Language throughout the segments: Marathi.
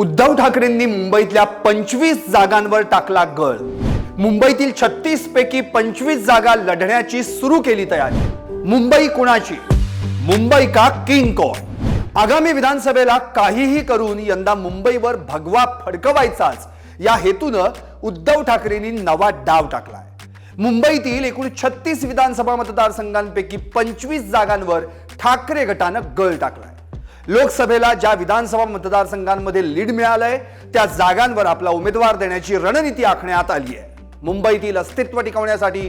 उद्धव ठाकरेंनी मुंबईतल्या पंचवीस जागांवर टाकला गळ. मुंबईतील छत्तीस पैकी पंचवीस जागा लढण्याची सुरू केली तयारी. मुंबई कुणाची? मुंबई का किंग कॉन आगामी विधानसभेला काहीही करून यंदा मुंबईवर भगवा फडकवायचाच. या हेतूनं उद्धव ठाकरेंनी नवा डाव टाकलाय. मुंबईतील एकूण छत्तीस विधानसभा मतदारसंघांपैकी पंचवीस जागांवर ठाकरे गटानं गळ टाकलाय. लोकसभेला ज्या विधानसभा मतदारसंघांमध्ये लीड मिळालंय त्या जागांवर आपला उमेदवार देण्याची रणनीती आखण्यात आली आहे. मुंबईतील अस्तित्व टिकवण्यासाठी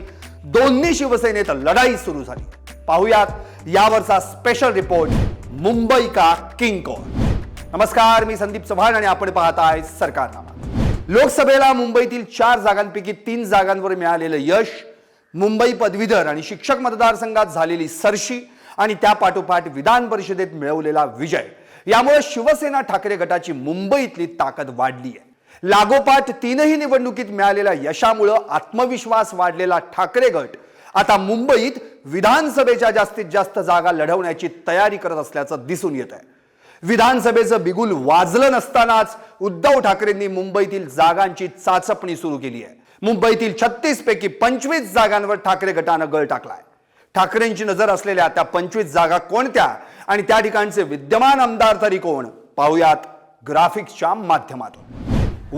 दोन्ही शिवसेनेत लढाई सुरू झाली. पाहुयात यावरचा स्पेशल रिपोर्ट मुंबई का किंग कोण नमस्कार मी संदीप चव्हाण आणि आपण पाहत आहे सरकारनामा. लोकसभेला मुंबईतील चार जागांपैकी तीन जागांवर मिळालेलं यश मुंबई पदवीधर आणि शिक्षक मतदारसंघात झालेली सरशी आणि त्या पाठोपाठ विधान परिषदेत मिळवलेला विजय. यामुळे शिवसेना ठाकरे गटाची मुंबईतली ताकद वाढली आहे. लागोपाठ तीनही निवडणुकीत मिळालेल्या यशामुळं आत्मविश्वास वाढलेला ठाकरे गट आता मुंबईत विधानसभेच्या जास्तीत जास्त जागा लढवण्याची तयारी करत असल्याचं दिसून येत आहे विधानसभेचं बिगुल वाजलं नसतानाच उद्धव ठाकरेंनी मुंबईतील जागांची चाचपणी सुरू केली आहे. मुंबईतील छत्तीस पैकी पंचवीस जागांवर ठाकरे गटानं गळ टाकलाय. ठाकरेंची नजर असलेल्या त्या पंचवीस जागा कोणत्या? आणि त्या ठिकाणचे विद्यमान आमदार तरी कोण? पाहुयात ग्राफिक्सच्या माध्यमातून.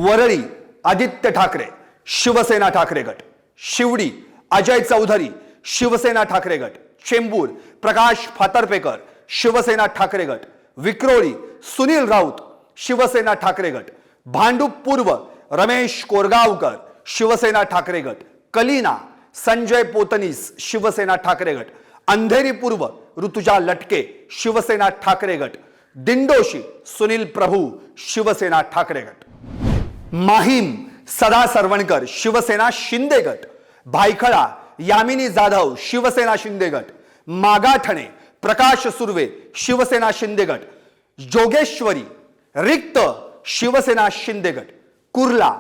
वरळी आदित्य ठाकरे शिवसेना ठाकरे गट. शिवडी अजय चौधरी शिवसेना ठाकरे गट. चेंबूर प्रकाश फातर्पेकर शिवसेना ठाकरे गट. विक्रोळी सुनील राऊत शिवसेना ठाकरे गट. भांडूप पूर्व रमेश कोरगावकर शिवसेना ठाकरे गट. कलिना संजय पोतनीस शिवसेना ठाकरे गट अंधेरी पूर्व ऋतुजा लटके शिवसेना ठाकरे गट दिंडोशी सुनील प्रभू शिवसेना ठाकरे गट. माहीम सदा सरवणकर शिवसेना शिंदे गट भायखळा यामिनी जाधव शिवसेना शिंदे गट मागाठणे प्रकाश सुर्वे शिवसेना शिंदे गट जोगेश्वरी रिक्त शिवसेना शिंदे गट कुर्ला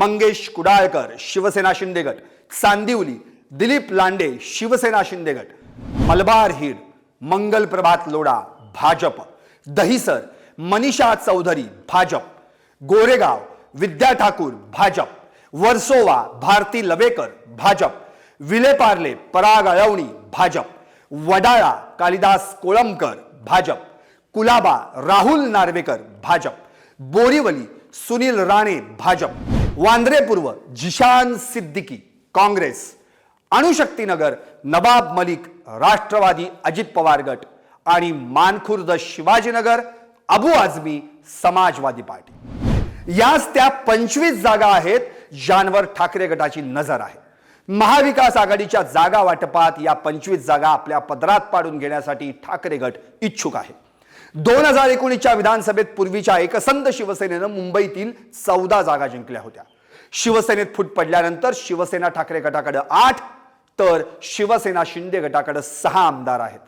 मंगेश कुडाळकर शिवसेना शिंदे गट चांदिवली दिलीप लांडे शिवसेना शिंदे गट मलबार हिर मंगल प्रभात लोढा भाजप दहिसर मनीषा चौधरी भाजप गोरेगाव विद्या ठाकूर भाजप वर्सोवा भारती लवेकर भाजप विलेपार्ले पराग अळवणी भाजप वडाळा कालिदास कोळंबकर भाजप कुलाबा राहुल नार्वेकर भाजप बोरीवली सुनील राणे भाजप वांद्रे पूर्व जिशान सिद्दीकी काँग्रेस अणुशक्तीनगर नवाब मलिक राष्ट्रवादी अजित पवार गट आणि मानखुर्द शिवाजीनगर अबू आझमी समाजवादी पार्टी. याच त्या पंचवीस जागा आहेत ज्यांवर ठाकरे गटाची नजर आहे. महाविकास आघाडीच्या जागा वाटपात या पंचवीस जागा आपल्या पदरात पाडून घेण्यासाठी ठाकरे गट इच्छुक आहे. दोन हजार एकोणीसच्या विधानसभेत पूर्वीच्या एकसंध शिवसेनेनं मुंबईतील चौदा जागा जिंकल्या होत्या. शिवसेनेत फूट पडल्यानंतर शिवसेना ठाकरे गटाकडे आठ तर शिवसेना शिंदे गटाकडे सहा आमदार आहेत.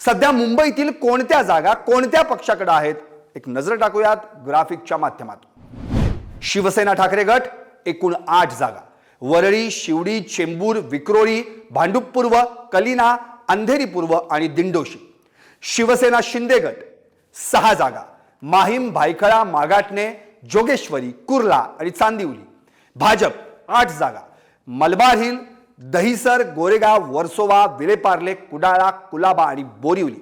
सध्या मुंबईतील कोणत्या जागा कोणत्या पक्षाकडे आहेत एक नजर टाकूयात ग्राफिकच्या माध्यमातून. शिवसेना ठाकरे गट एकूण आठ जागा. वरळी शिवडी चेंबूर विक्रोळी भांडूप पूर्व कलिना अंधेरी पूर्व आणि दिंडोशी. शिवसेना शिंदे गट सहा जागा. माहीम भायखळा मागाटणे जोगेश्वरी कुर्ला आणि चांदिवली. भाजप आठ जागा. मलबार हिल दहिसर गोरेगाव वर्सोवा विलेपार्ले कुडाळा कुलाबा आणि बोरिवली.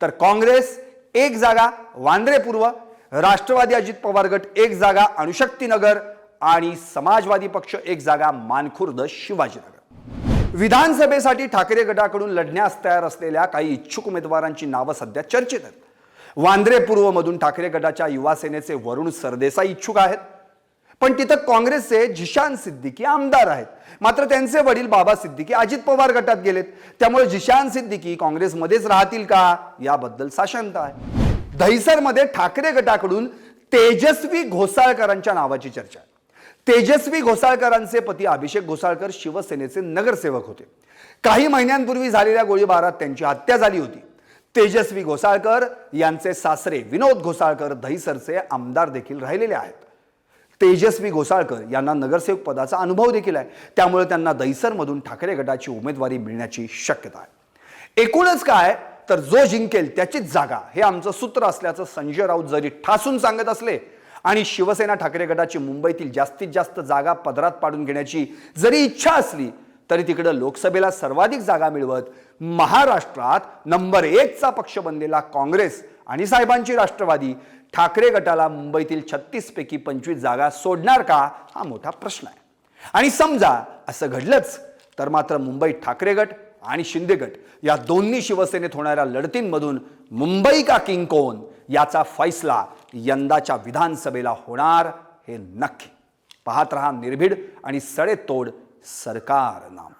तर काँग्रेस एक जागा वांद्रे पूर्व राष्ट्रवादी अजित पवार गट एक जागा अणुशक्तीनगर आणि समाजवादी पक्ष एक जागा मानखुर्द शिवाजीनगर. विधानसभेसाठी ठाकरे गटाकडून लढण्यास तयार असलेल्या काही इच्छुक उमेदवारांची नावं सध्या चर्चेत आहेत. वांद्रे पूर्वमधून ठाकरे गटाच्या युवासेनेचे वरुण सरदेसाई इच्छुक आहेत. पण तिथं काँग्रेसचे जिशान सिद्दीकी आमदार आहेत. मात्र त्यांचे वडील बाबा सिद्दीकी अजित पवार गटात गेलेत. त्यामुळे जिशान सिद्दीकी काँग्रेसमध्येच राहतील का? याबद्दल साशंत आहे. दहिसरमध्ये ठाकरे गटाकडून तेजस्वी घोसाळकरांच्या नावाची चर्चा आहे. तेजस्वी घोसाळकरांचे पती अभिषेक घोसाळकर शिवसेनेचे नगरसेवक होते. काही महिन्यांपूर्वी झालेल्या गोळीबारात त्यांची हत्या झाली होती. तेजस्वी घोसाळकर यांचे सासरे विनोद घोसाळकर दहिसरचे आमदार देखील राहिलेले आहेत. तेजस्वी घोसाळकर यांना नगरसेवक पदाचा अनुभव देखील आहे. त्यामुळे त्यांना दहिसरमधून ठाकरे गटाची उमेदवारी मिळण्याची शक्यता आहे. एकूणच काय? तर जो जिंकेल त्याचीच जागा. हे आमचं सूत्र असल्याचं संजय राऊत जरी ठासून सांगत असले आणि शिवसेना ठाकरे गटाची मुंबईतील जास्तीत जास्त जागा पदरात पाडून घेण्याची जरी इच्छा असली तरी तिकडं लोकसभेला सर्वाधिक जागा मिळवत महाराष्ट्रात नंबर एकचा पक्ष बनलेला काँग्रेस आणि साहेबांची राष्ट्रवादी ठाकरे गटाला मुंबईतील छत्तीसपैकी पंचवीस जागा सोडणार का? हा मोठा प्रश्न आहे. आणि समजा असं घडलंच तर मात्र मुंबई ठाकरे गट आणि शिंदे गट या दोन्ही शिवसेनेत होणाऱ्या लढतींमधून मुंबई का किंग कोण? याचा फैसला यंदाच्या विधानसभेला होणार हे नक्की. पाहत रहा निर्भीड आणि सडेतोड सरकार नाम.